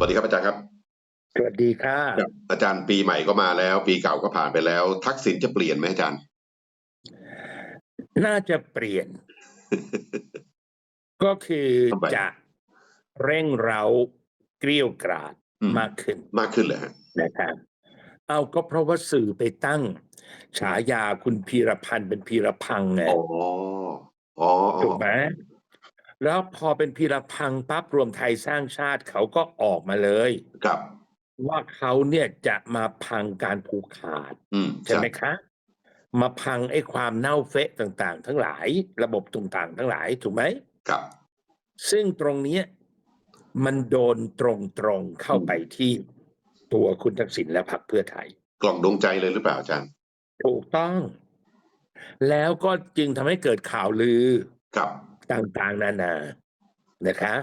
สวัสดีครับอาจารย์ครับ สวัสดีค่ะครับอาจารย์ปีใหม่ก็มาแล้ว ปีเก่าก็ผ่านไปแล้ว ทักษิณจะเปลี่ยนไหมอาจารย์ น่าจะเปลี่ยน ก็คือทำไมจะเร่งเร้าเกลี้ยวกราดอืมมากขึ้น มากขึ้นเลยฮะนะครับเอาก็เพราะว่าสื่อไปตั้ง ฉายาคุณพีรพันธ์เป็นพีรพังไงอ๋ออ๋ออ๋อถูกไหม แล้วพอเป็นพีรพังปั๊บรวมไทยสร้างชาติเขาก็ออกมาเลย ครับ ว่าเขาเนี่ยจะมาพังการผูกขาด อืมใช่ไหมคะ มาพังไอ้ความเน่าเฟะต่างๆ ทั้งหลาย ระบบต่างๆทั้งหลายถูกไหมครับ ซึ่งตรงเนี้ยมันโดนตรงๆเข้าไปที่ตัวคุณทักษิณและพรรคเพื่อไทย กล่องดวงใจเลยหรือเปล่าอาจารย์ ถูกต้อง แล้วก็จึงทำให้เกิดข่าวลือ ครับ ต่างๆ นานานะคะ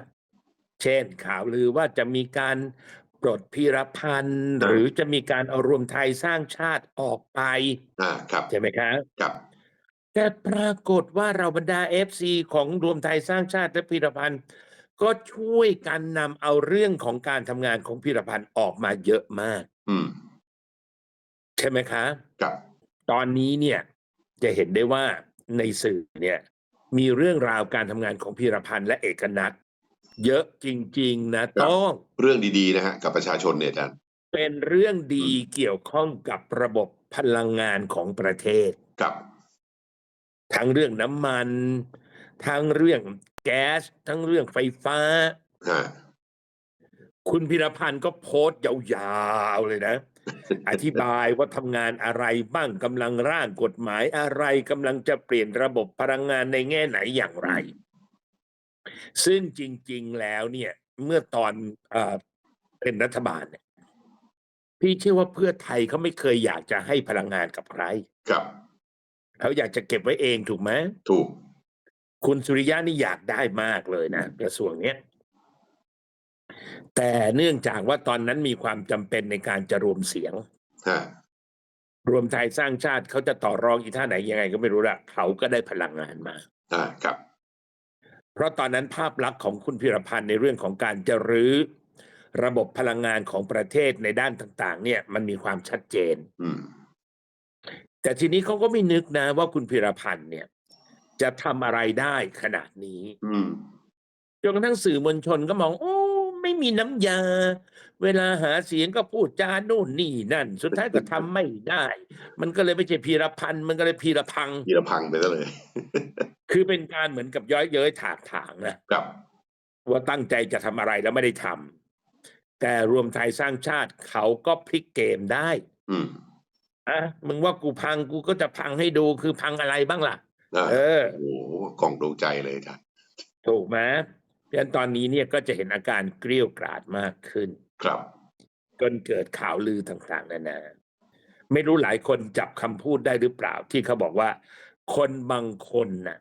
เช่นข่าวลือว่าจะมีการปลดพีรพันธ์หรือจะมีการเอารวมไทยสร้างชาติออกไปอ่าครับใช่ไหมคะครับแต่ปรากฏว่าเราบรรดาเอฟซีของรวมไทยสร้างชาติและพีรพันธ์ก็ช่วยกันนำเอาเรื่องของการทำงานของพีรพันธ์ออกมาเยอะมากอืมใช่ไหมคะครับ ตอนนี้เนี่ยจะเห็นได้ว่าในสื่อเนี่ย มีเรื่องราวการทำงานของพีรพันธ์และเอกนัทเยอะจริง ๆ นะต้องเรื่องดีๆนะฮะกับประชาชนเนี่ยอาจารย์เป็นเรื่องดีเกี่ยวข้องกับระบบพลังงานของประเทศ ครับ ทั้งเรื่องน้ำมัน ทั้งเรื่องแก๊ส ทั้งเรื่องไฟฟ้า ฮะคุณพิรพันธ์ก็โพสต์ยาวๆเลยนะ อธิบายว่าทำงานอะไรบ้างกำลังร่างกฎหมายอะไรกำลังจะเปลี่ยนระบบพลังงานในแง่ไหนอย่างไร ซึ่งจริง ๆแล้วเนี่ย เมื่อตอนเออเป็นรัฐบาลเนี่ยพี่เชื่อว่าเพื่อไทยเขาไม่เคยอยากจะให้พลังงานกับใครครับเขาอยากจะเก็บไว้เองถูกไหมถูก คุณสุริยะนี่อยากได้มากเลยนะกระทรวงเนี้ย แต่เนื่องจากว่าตอนนั้นมีความจำเป็นในการจะรวมเสียงฮะรวมไทยสร้างชาติเขาจะต่อรองอีท่าไหนยังไงก็ไม่รู้ละเขาก็ได้พลังงานมาอ่าครับ เพราะตอนนั้นภาพลักษณ์ของคุณพิรพันธ์ในเรื่องของการจะรื้อระบบพลังงานของประเทศในด้านต่าง ๆ เนี่ยมันมีความชัดเจนอืมแต่ทีนี้เขาก็ไม่นึกนะ ว่าคุณพิรพันธ์เนี่ย จะทำอะไรได้ขนาดนี้อืมจนกระทั่งสื่อมวลชนก็มองโอ้ ไม่มีน้ำยา เวลาหาเสียงก็พูดจาโน่นนี่นั่น สุดท้ายก็ทำไม่ได้ มันก็เลยไม่ใช่พีรพันธ์มันก็เลยพีรพังยีระพังไปซะเลย คือเป็นการเหมือนกับย้อยเย้ยถากถางนะครับ ว่าตั้งใจจะทำอะไรแล้วไม่ได้ทำแต่รวมไทยสร้างชาติเขาก็พลิกเกมได้อืมอะมึงว่ากูพังกูก็จะพังให้ดูคือพังอะไรบ้างล่ะ อ่าเออ โอ้โหกล่องดวงใจเลยอาจารย์ถูกไหมเพราะ ฉะนั้นตอนนี้เนี่ยก็จะเห็นอาการเกลี้ยวกราดมากขึ้น ครับจนเกิดข่าวลือต่างๆนานา ไม่รู้หลายคนจับคำพูดได้หรือเปล่าที่เขาบอกว่า คนบางคนน่ะ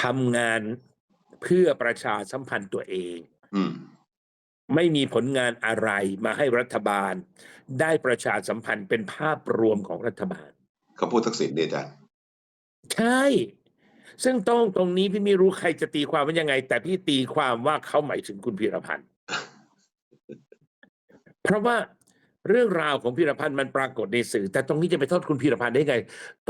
ทำงานเพื่อประชาสัมพันธ์ตัวเองอืมไม่มีผลงานอะไรมาให้รัฐบาล ได้ประชาสัมพันธ์เป็นภาพรวมของรัฐบาลเขาพูดทักษิณเนี่ยอาจารย์ใช่ ซึ่งต้องตรงนี้พี่ไม่รู้ใครจะตีความว่ายังไง แต่พี่ตีความว่าเขาหมายถึงคุณพีรพันธ์เพราะว่าเรื่องราวของพีรพันธ์มันปรากฏในสื่อ แต่ตรงนี้จะไปโทษคุณพีรพันธ์ได้ไง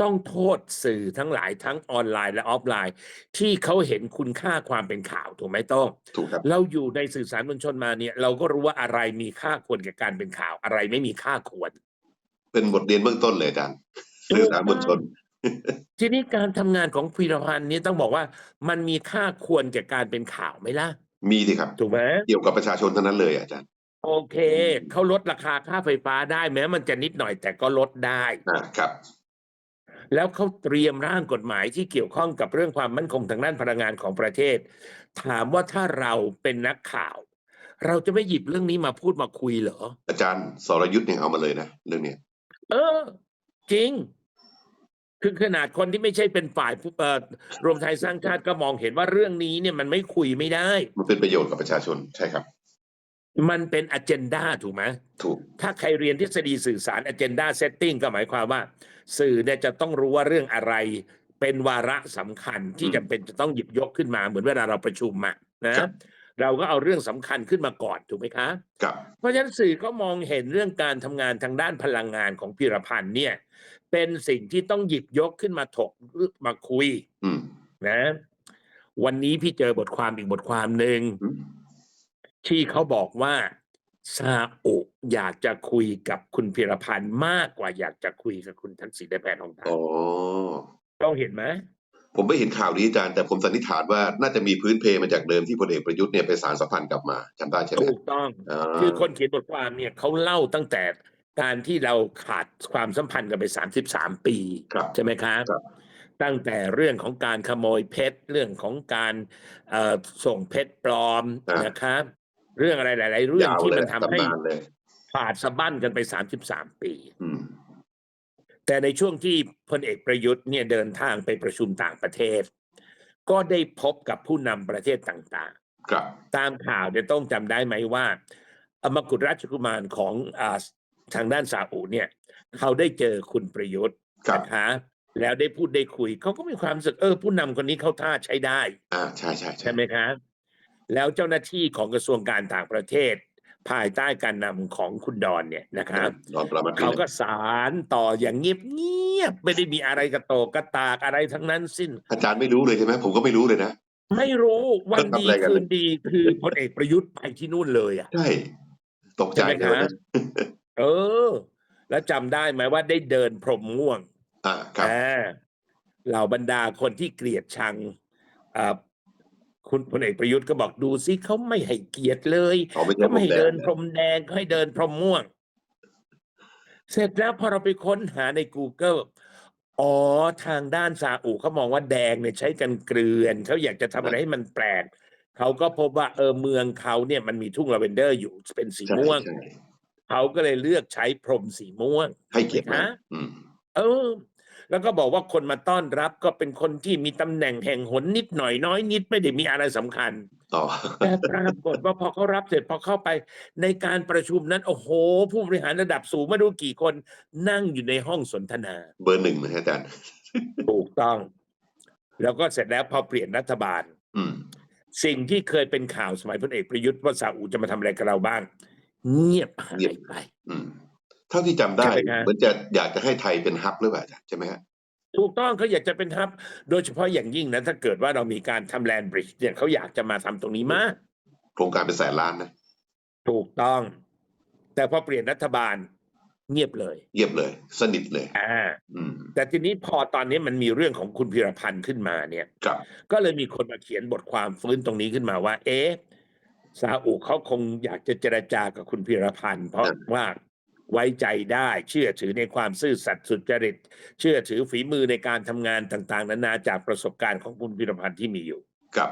ต้องโทษสื่อทั้งหลายทั้งออนไลน์และออฟไลน์ ที่เขาเห็นคุณค่าความเป็นข่าวถูกไหมต้องถูกครับเราอยู่ในสื่อสารมวลชนมาเนี่ย เราก็รู้ว่าอะไรมีค่าควรแก่การเป็นข่าวอะไรไม่มีค่าควร เป็นบทเรียนเบื้องต้นเลยอาจารย์สื่อสารมวลชน ทีนี้การทำงานของพีรพันธ์นี้ต้องบอกว่ามันมีค่าควรแก่การเป็นข่าวไหมล่ะ มีสิครับ ถูกไหม เกี่ยวกับประชาชนทั้งนั้นเลยอาจารย์โอเค เขาลดราคาค่าไฟฟ้าได้แม้มันจะนิดหน่อยแต่ก็ลดได้อ่าครับ แล้วเขาเตรียมร่างกฎหมายที่เกี่ยวข้องกับเรื่องความมั่นคงทางด้านพลังงานของประเทศ ถามว่าถ้าเราเป็นนักข่าว เราจะไม่หยิบเรื่องนี้มาพูดมาคุยเหรอ อาจารย์สรยุทธ์ยังเอามาเลยนะเรื่องเนี้ย เออ จริง คือขนาดคนที่ไม่ใช่เป็นฝ่ายผู้เอ่อรวมไทยสร้างชาติก็มองเห็นว่าเรื่องนี้เนี่ยมันไม่คุยไม่ได้ มันเป็นประโยชน์กับประชาชนใช่ครับ มันเป็นอ g e n d a ถูกไหมถูก ถ้าใครเรียนทฤษฎีสื่อสาร agenda setting ก็หมายความว่า สื่อเนี่ยจะต้องรู้ว่าเรื่องอะไร เป็นวาระสำคัญที่อืมจำเป็นจะต้องหยิบยกขึ้นมาเหมือนเวลาเราประชุมอะนะครับ เราก็เอาเรื่องสำคัญขึ้นมาก่อนถูกไหมคะ ครับ เพราะฉะนั้นสื่อก็มองเห็นเรื่องการทำงานทางด้านพลังงานของพิรพันธ์เนี่ย เป็นสิ่งที่ต้องหยิบยกขึ้นมาถกมาคุยอืมนะ วันนี้พี่เจอบทความอีกบทความหนึ่งอืมที่เขาบอกว่าซาอุอยากจะคุยกับคุณพิรพันธ์มากกว่าอยากจะคุยกับคุณทักษิณในแผนของทาอ๋อต้องเห็นไหมผมไม่เห็นข่าวนี้อาจารย์แต่ผมสันนิษฐานว่าน่าจะมีพื้นเพมาจากเดิมที่พลเอกประยุทธ์เนี่ยไปสารสัมพันธ์กลับมาจำได้ใช่ไหมถูกต้องอ่าคือคนเขียนบทความเนี่ยเขาเล่าตั้งแต่ การที่เราขาดความสัมพันธ์กันไป 33 ปีครับใช่ไหมครับครับตั้งแต่เรื่องของการขโมยเพชรเรื่องของการเอ่อส่งเพชรปลอมอ่านนะครับ เรื่องอะไรหลาย ๆ เรื่องยาวที่เลยมันทำให้ตำนานเลยขาดสะบั้นกันไป 33 ปีอืมแต่ในช่วงที่พลเอกประยุทธ์เนี่ยเดินทางไปประชุมต่างประเทศ ก็ได้พบกับผู้นำประเทศต่างครับๆตามข่าวเนี่ยต้องจำได้ไหมว่าอมกุฎราชกุมารของอา ทางด้านซาอุเนี่ยเขาได้เจอคุณประยุทธ์ครับนะคะแล้วได้พูดได้คุยเขาก็มีความรู้สึกเออผู้นำคนนี้เขาท่าใช้ได้ อ่าใช่ใช่ใช่ไหมครับ แล้วเจ้าหน้าที่ของกระทรวงการต่างประเทศ ภายใต้การนำของคุณดอนเนี่ยนะครับนอนประมาณเขาก็สารต่ออย่างเงียบๆไม่ได้มีอะไรกระโตกกระตากอะไรทั้งนั้นสิ้น อาจารย์ไม่รู้เลยใช่ไหมผมก็ไม่รู้เลยนะ ไม่รู้วันดีทำอะไรกันคืนดีคือพลเอกประยุทธ์ไปที่นู่นเลยอะ ใช่ ตกใจใช่ไหมเลยวันนั้น เออ แล้วจำได้ไหมว่าได้เดินพรมม่วงอ่าครับ อ่าเหล่าบรรดาคนที่เกลียดชังอ่าคุณพลเอกประยุทธ์ก็บอกดูซิเขาไม่ให้เกียรติเลยเขาไม่ใช่ก็ไม่ให้ผมแดเดิงนพรมแดงก็ให้เดินพรมม่วง เสร็จแล้วพอเราไปค้นหาใน Google อ๋อทางด้านซาอุเขามองว่าแดงเนี่ยใช้กันเกลือนเขาอยากจะทำอะไรให้มันแปลกเขาก็พบว่าเออเมืองเขาเนี่ยมันมีทุ่งลาเวนเดอร์อยู่เป็นสีใช่ม่วง ใช่ เขาก็เลยเลือกใช้พรมสีม่วงให้เกียรตินะนะอืมเออ แล้วก็บอกว่าคนมาต้อนรับก็เป็นคนที่มีตำแหน่งแห่งหนนิดหน่อยน้อยนิดไม่ได้มีอะไรสำคัญต่อแต่ปรากฏว่าพอเขารับเสร็จพอเข้าไปในการประชุมนั้น โอ้โห ผู้บริหารระดับสูงไม่รู้กี่คนนั่งอยู่ในห้องสนทนา เบอร์หนึ่งนะฮะอาจารย์ถูกต้อง แล้วก็เสร็จแล้วพอเปลี่ยนรัฐบาลอืมสิ่งที่เคยเป็นข่าวสมัยพลเอกประยุทธ์ว่าซาอุจะมาทำอะไรกับเราบ้าง เงียบหายไป อืมเท่าที่จำได้ใช่ไหมครับเหมือนจะอยากจะให้ไทยเป็นฮับหรือเปล่าอาจารย์ใช่ไหมฮะ ถูกต้องเขาอยากจะเป็นทับ โดยเฉพาะอย่างยิ่งนะถ้าเกิดว่าเรามีการทำแลนบริดจ์เนี่ยเขาอยากจะมาทำตรงนี้มาก โครงการเป็นแสนล้านนะถูกต้อง แต่พอเปลี่ยนรัฐบาลเงียบเลยเยียบเลย สนิทเลย อ่าอืมแต่ทีนี้พอตอนนี้มันมีเรื่องของคุณพิรพันธ์ขึ้นมาเนี่ย ครับก็เลยมีคนมาเขียนบทความฟื้นตรงนี้ขึ้นมาว่า เอ๊ะ ซาอุเขาคงอยากจะเจรจากับคุณพิรพันธ์เพราะครับว่าไว้ใจได้เชื่อถือในความซื่อสัตย์สุจริต เชื่อถือฝีมือในการทำงานต่างๆ นานาจากประสบการณ์ของคุณพิรพันธ์ที่มีอยู่ครับ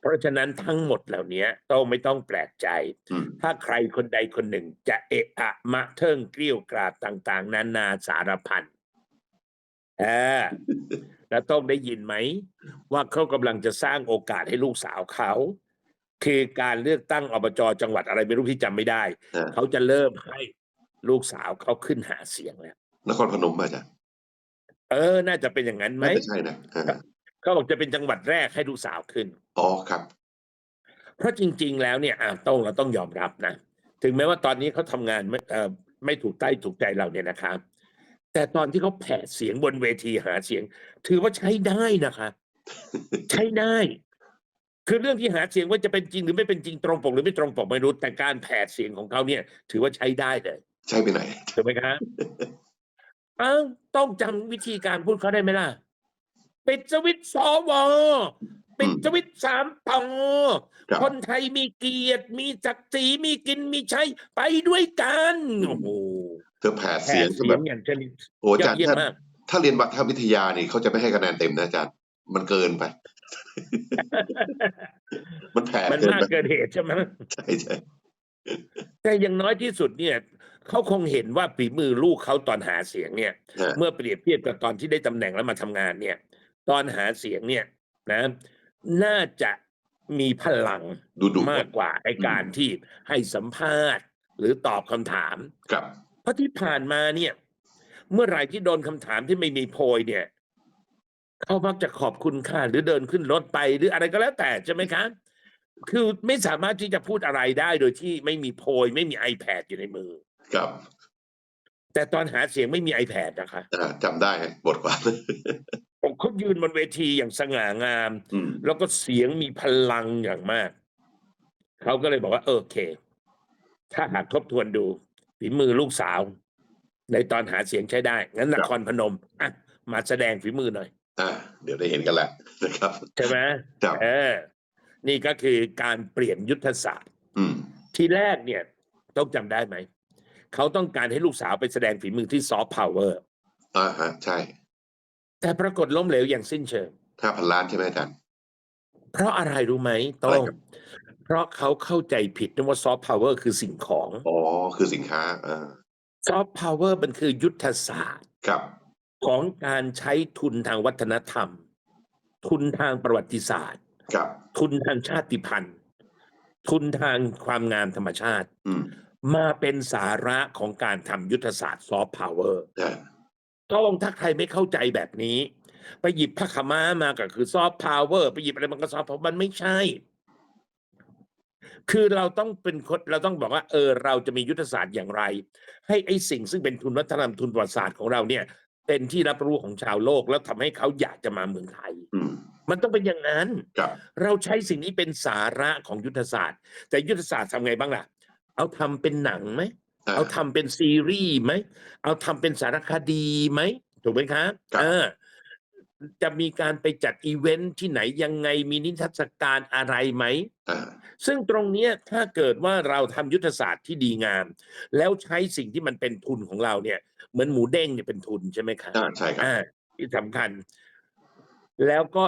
เพราะฉะนั้นทั้งหมดเหล่านี้ต้องไม่ต้องแปลกใจอืมถ้าใครคนใดคนหนึ่งจะเอะอะมะเทิงเกลี้ยวกราดต่าง ๆ นานาสารพันเออแล้วต้องได้ยินไหม ว่าเขากำลังจะสร้างโอกาสให้ลูกสาวเขา คือการเลือกตั้งอบจจังหวัดอะไรไม่รู้ที่จำไม่ได้ อ่าเขาจะเริ่มให้ลูกสาวเขาขึ้นหาเสียงแล้วนครพนมป่ะอาจารย์เออ น่าจะเป็นอย่างนั้นไหมน่าจะใช่นะอ่าเขาบอกจะเป็นจังหวัดแรกให้ลูกสาวขึ้น อ๋อครับ เพราะจริง ๆ แล้วเนี่ยอะต้องเราต้องยอมรับนะ ถึงแม้ว่าตอนนี้เขาทำงานไม่เอ่อไม่ถูกใต้ถูกใจเราเนี่ยนะครับ แต่ตอนที่เขาแผดเสียงบนเวทีหาเสียง ถือว่าใช้ได้นะคะ ใช้ได้ คือเรื่องที่หาเสียงว่าจะเป็นจริงหรือไม่เป็นจริงตรงปกหรือไม่ตรงปกไม่รู้แต่การแผดเสียงของเขาเนี่ย ถือว่าใช้ได้เลยใช่ไปไหนถูกไหมครับเอ้าต้องจำวิธีการพูดเขาได้ไหมล่ะปิดสวิตช์สวปิดสวิตช์สามปอครับคนไทยมีเกียรติ มีศักดิ์ศรีมีกินมีใช้ไปด้วยกันโอ้โหเธอแผดแผเสียงดก็เสีแบยงบอย่างชนิดโอ้ยอาอจาดรย์เยี่ยมถ้ามากถ้าเรียนวัฒนวิทยานี่เขาจะไม่ให้คะแนนเต็มนะอาจารย์มันเกินไป มันแผดมันเกินมากไปเกินเหตุใช่ไหมใช่ใช่แต่อย่างน้อยที่สุดเนี่ยเขาคงเห็นว่าฝีมือลูกเขาตอนหาเสียงเนี่ย ฮะเมื่อเปรียบเทียบกับตอนที่ได้ตำแหน่งแล้วมาทำงานเนี่ย ตอนหาเสียงเนี่ยนะ น่าจะมีพลังดูดุมากกว่าไอการที่ให้สัมภาษณ์ หรือตอบคำถาม ครับ เพราะที่ผ่านมาเนี่ย เมื่อไหร่ที่โดนคำถามที่ไม่มีโพยเนี่ย เขามักจะขอบคุณค่าหรือเดินขึ้นรถไป หรืออะไรก็แล้วแต่ใช่ไหมครับคือไม่สามารถที่จะพูดอะไรได้โดยที่ไม่มีโพย ไม่มี iPad อยู่ในมือ ครับแต่ตอนหาเสียงไม่มี iPad นะคะอ่าจำได้ฮะบทความเขายืนบนเวทีอย่างสง่างาม อืมแล้วก็เสียงมีพลังอย่างมาก เขาก็เลยบอกว่าเออโอเค ถ้าหากทบทวนดูฝีมือลูกสาว ในตอนหาเสียงใช้ได้ งั้นนครพนมอะมาแสดงฝีมือหน่อย อ่าเดี๋ยวได้เห็นกันแหละนะครับใช่ไหมครับเออนี่ก็คือการเปลี่ยนยุทธศาสตร์ อืม ทีแรกเนี่ย ต้องจำได้ไหม เขาต้องการให้ลูกสาวไปแสดงฝีมือที่ซอฟต์พาวเวอร์อ่าฮะใช่แต่ปรากฏล้มเหลวอย่างสิ้นเชิง ห้าพันล้านใช่ไหมอาจารย์ เพราะอะไรรู้ไหมอะต้ไรองครับ เพราะเขาเข้าใจผิดนึกว่าซอฟต์พาวเวอร์คือสิ่งของอ๋อคือสินค้าอ่าซอฟต์พาวเวอร์มันคือยุทธศาสตร์ ครับ ของการใช้ทุนทางวัฒนธรรม ทุนทางประวัติศาสตร์ครับทุนทางชาติพันธุ์ ทุนทางความงามธรรมชาติอืมมาเป็นสาระของการทำยุทธศาสตร์ซอฟต์พาวเวอร์อ่าต้องถ้าใครไม่เข้าใจแบบนี้ ไปหยิบผ้าขาวม้ามาก็คือซอฟต์พาวเวอร์ไปหยิบอะไรมันก็ซอฟต์มันไม่ใช่ คือเราต้องเป็นคนเราต้องบอกว่า เออ เราจะมียุทธศาสตร์อย่างไร ให้ไอ้สิ่งซึ่งเป็นทุนวัฒนธรรมทุนประวัติศาสตร์ของเราเนี่ย เป็นที่รับรู้ของชาวโลกแล้วทำให้เขาอยากจะมาเมืองไทยอืมมันต้องเป็นอย่างนั้นครับเราใช้สิ่งนี้เป็นสาระของยุทธศาสตร์ แต่ยุทธศาสตร์ทำไงบ้างล่ะ เอาทำเป็นหนังไหมอ่าเอาทำเป็นซีรีส์ไหม เอาทำเป็นสารคดีไหม ถูกไหมครับครับเออจะมีการไปจัดอีเวนท์ที่ไหนยังไงมีนิทรรศการอะไรไหมอ่าซึ่งตรงเนี้ยถ้าเกิดว่าเราทำยุทธศาสตร์ที่ดีงาม แล้วใช้สิ่งที่มันเป็นทุนของเราเนี่ย เหมือนหมูเด้งเนี่ยเป็นทุนใช่ไหมครับอ่าใช่ครับอ่าที่สำคัญ แล้วก็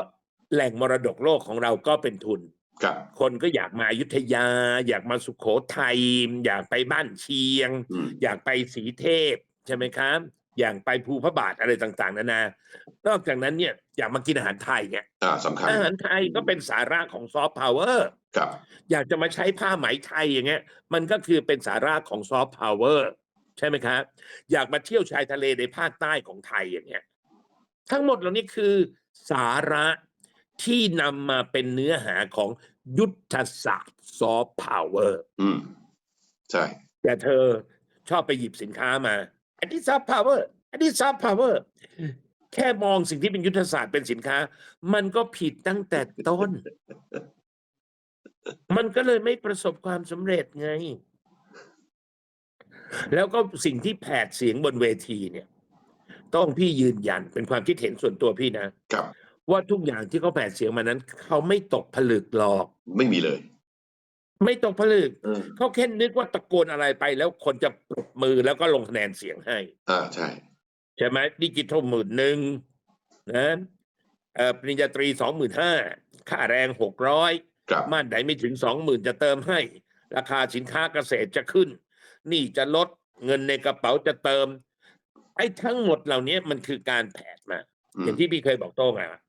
แหล่งมรดกโลกของเราก็เป็นทุน ครับ คนก็อยากมาอยุธยา อยากมาสุขโขทัยอยากไปบ้านเชียง อืม อยากไปสีเทพใช่ไหมครับ อยากไปภูพระบาทอะไรต่าง ๆ นานานอกจากนั้นเนี่ยอยากมากินอาหารไทยเนี่ยอ่าสำคัญอาหารไทยก็เป็นสาระของซอฟต์พาวเวอร์ ครับ อยากจะมาใช้ผ้าไหมไทยอย่างเงี้ยมันก็คือเป็นสาระของซอฟต์พาวเวอร์ ใช่ไหมครับอยากมาเที่ยวชายทะเลในภาคใต้ของไทยอย่างเงี้ยทั้งหมดเหล่านี้คือสาระที่นำมาเป็นเนื้อหาของยุทธศาสตร์ซอฟต์พาวเวอร์อืมใช่แต่เธอชอบไปหยิบสินค้ามา อันนี้ซอฟต์พาวเวอร์อันนี้ซอฟต์พาวเวอร์แค่มองสิ่งที่เป็นยุทธศาสตร์เป็นสินค้า มันก็ผิดตั้งแต่ต้น มันก็เลยไม่ประสบความสำเร็จไง แล้วก็สิ่งที่แผดเสียงบนเวทีเนี่ย ต้องพี่ยืนยันเป็นความคิดเห็นส่วนตัวพี่นะครับ ว่าทุกอย่างที่เขาแผดเสียงมานั้น เขาไม่ตกผลึกหรอก ไม่มีเลย ไม่ตกผลึก เออเขาแค่นึกว่าตะโกนอะไรไปแล้วคนจะปรบมือแล้วก็ลงคะแนนเสียงให้ อ่าใช่ ใช่ไหมดิจิทัลหมื่นหนึ่งนะเอ่อปริญญาตรีสองหมื่นห้าค่าแรงหกร้อยครับม่านไหนไม่ถึงสองหมื่นจะเติมให้ ราคาสินค้าเกษตรจะขึ้น นี่จะลดเงินในกระเป๋าจะเติม ไอ้ทั้งหมดเหล่านี้มันคือการแผดมาอือมย่างที่พี่เคยบอกโต้งอะ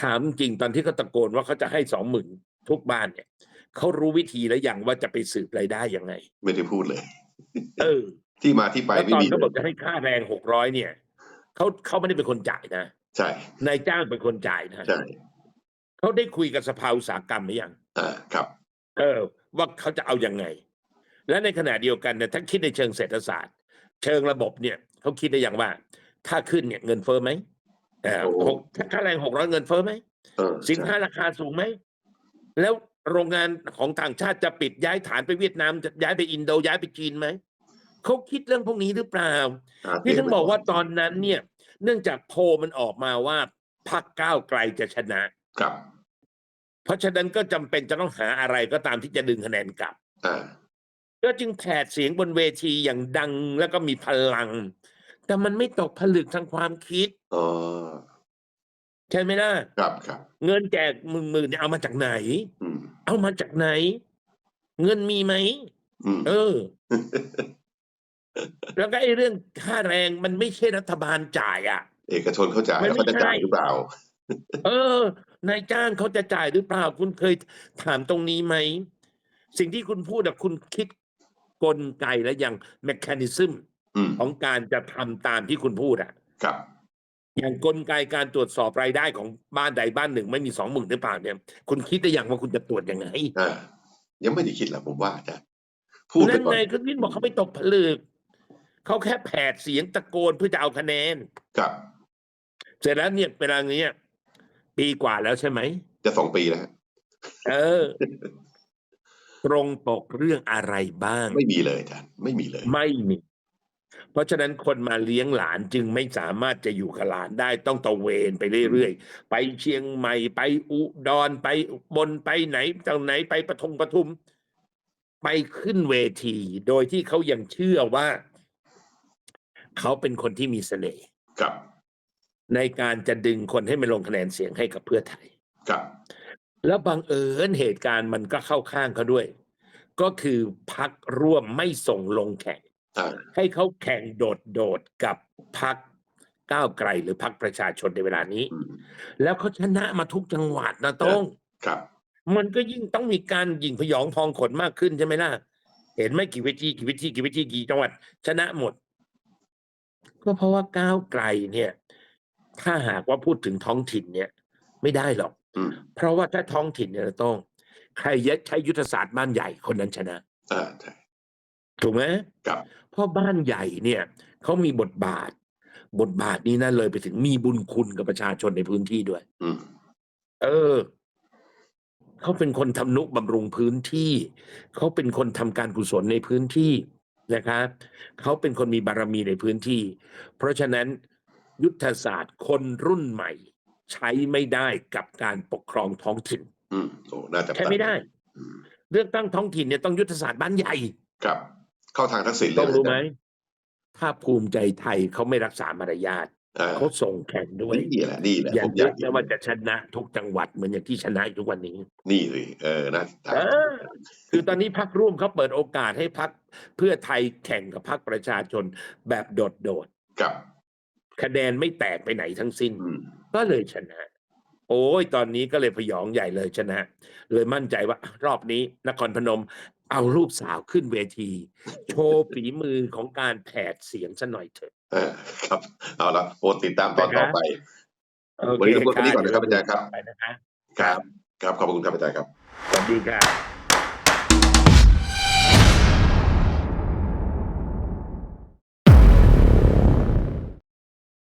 ถามจริงตอนที่เขาตะโกนว่าเขาจะให้สองหมื่นทุกบ้านเนี่ยเขารู้วิธีแล้วยังว่าจะไปสืบรายได้ยังไง ไม่ได้พูดเลย เออ ที่มาที่ไปแล้วไม่ตอนมีเขาเลบอกยจะให้ค่าแรงหกร้อยเนี่ยเขาเขาไม่ได้เป็นคนจ่ายนะใช่นายจ้างเป็นคนจ่ายนะใช่เขาได้คุยกับสภาอุตสาหกรรมหรือยังอ่าครับ เออ ว่าเขาจะเอายังไง และในขณะเดียวกันเนี่ยถ้าคิดในเชิงเศรษฐศาสตร์ เชิงระบบเนี่ยเขาคิดได้อย่างว่า ถ้าขึ้นเนี่ยเงินเฟ้อไหมเออโอ้หกถ้าค่าแรงหกร้อยเงินเฟ้อไหมเออสินใช่ค้าราคาสูงไหมแล้วโรงงานของต่างชาติจะปิดย้ายฐานไปเวียดนามจะย้ายไปอินโดย้ายไปจีนไหมเขาคิดเรื่องพวกนี้หรือเปล่าหาพี่เสียถึงบอกว่าตอนนั้นเนี่ย เนื่องจากโพลมันออกมาว่าพรรคก้าวไกลจะชนะครับ เพราะฉะนั้นก็จำเป็นจะต้องหาอะไรก็ตามที่จะดึงคะแนนกลับอ่า ก็จึงแผดเสียงบนเวทีอย่างดังแล้วก็มีพลัง แต่มันไม่ตกผลึกทางความคิดอ๋อใช่ไหมล่ะ ครับครับ เงินแจกหมื่นๆเนี่ยเอามาจากไหน อืม เอามาจากไหน เงินมีไหม อืม เออ แล้วก็ไอ้เรื่องค่าแรงมันไม่ใช่รัฐบาลจ่ายอะ เอกชนเขาจ่ายมันแล้วไม่เขาจะจ่ายใช่ หรือเปล่า เออนายจ้างเขาจะจ่ายหรือเปล่า คุณเคยถามตรงนี้ไหม สิ่งที่คุณพูดอะคุณคิด กลไกและอย่าง mechanism อืมของการจะทำตามที่คุณพูดอะครับ อย่างกลไกการตรวจสอบรายได้ของบ้านใดบ้านหนึ่ง ไม่มีสองหมื่นหรือเปล่าเนี่ย คุณคิดได้อย่างว่าคุณจะตรวจยังไงอ่ายังไม่ได้คิดหรอกผมว่าอาจารย์พูดไปนั่นก่อนไงก็นิดบอกเขาไม่ตกผลึกเขาแค่แผดเสียงตะโกนเพื่อจะเอาคะแนน ครับ เสร็จแล้วเนี่ยเวลาเนี้ยปีกว่าแล้วใช่ไหม จะสองปีแล้วฮะเออ ตรงปกเรื่องอะไรบ้าง ไม่มีเลยอาจารย์ไม่มีเลย ไม่มี เพราะฉะนั้นคนมาเลี้ยงหลานจึงไม่สามารถจะอยู่กับหลานได้ต้องตระเวนไปเรื่อยๆ ไปเชียงใหม่ไปอุดรไปอุบนไปไหนจากไหนไปปทุมปทุม ไปขึ้นเวที โดยที่เขายังเชื่อว่า เขาเป็นคนที่มีเสน่ห์ครับ ในการจะดึงคนให้มาลงคะแนนเสียงให้กับเพื่อไทย ครับ แล้วบังเอิญเหตุการณ์มันก็เข้าข้างเขาด้วย ก็คือพักร่วมไม่ส่งลงแข่งอ่าให้เขาแข่งโดดโดดๆกับพักก้าวไกลหรือพักประชาชนในเวลานี้อืมแล้วเขาชนะมาทุกจังหวัดนะต้องครับ มันก็ยิ่งต้องมีการยิงพยองพองขนมากขึ้นใช่ไหมล่ะ เห็นไหมกี่วิธีกี่วิธีกี่วิธีกี่จังหวัด ชนะหมด ก็เพราะว่าก้าวไกลเนี่ย ถ้าหากว่าพูดถึงท้องถิ่นเนี่ย ไม่ได้หรอกอืม เพราะว่าถ้าท้องถิ่นเนี่ยเราต้อง ใครยึดใช้ยุทธศาสตร์บ้านใหญ่คนนั้นชนะอ่าใช่ถูกไหมครับเพราะบ้านใหญ่เนี่ยเขามีบทบาท บทบาทนี้นั่นเลยไปถึงมีบุญคุณกับประชาชนในพื้นที่ด้วยอืมเออเขาเป็นคนทำนุบำรุงพื้นที่เขาเป็นคนทำการกุศลในพื้นที่นะครับเขาเป็นคนมีบารมีในพื้นที่ เพราะฉะนั้นยุทธศาสตร์คนรุ่นใหม่ ใช้ไม่ได้กับการปกครองท้องถิ่นอืมโอ้น่าจะใช้ไม่ได้อืมเลือกตั้งท้องถิ่นเนี่ยต้องยุทธศาสตร์บ้านใหญ่ ครับ เข้าทางทักษิณเลยต้องรู้ไหมนะถ้าภูมิใจไทยเขาไม่รักษามารยาทอ่าเขาส่งแข่งด้วยนี่แหละนี่แหละอย่าผมอนึยากกนะว่าจะชนะทุกจังหวัดเหมือนอย่างที่ชนะอยู่ทุกวันนี้ นี่เลยเออน่าติดตามเออคือตอนนี้พักร่วมเขาเปิดโอกาสให้พักเพื่อไทยแข่งกับพักประชาชนแบบโดดครับๆ คะแนนไม่แตกไปไหนทั้งสิ้นอืมก็เลยชนะ โอ้ยตอนนี้ก็เลยพยองใหญ่เลยชนะ เลยมั่นใจว่ารอบนี้ นครพนม เอารูปสาวขึ้นเวที โชว์ฝีมือของการแผดเสียงซะหน่อยเถอะเออครับ เอาละโปรดติดตามตอนต่อไปโอวันเคนี้ขอบคุณวันนี้ก่อนนะครับอาจารย์ครับไปนะคะครับ ครับขอบคุณครับอาจารย์ครับสวัสดีครับ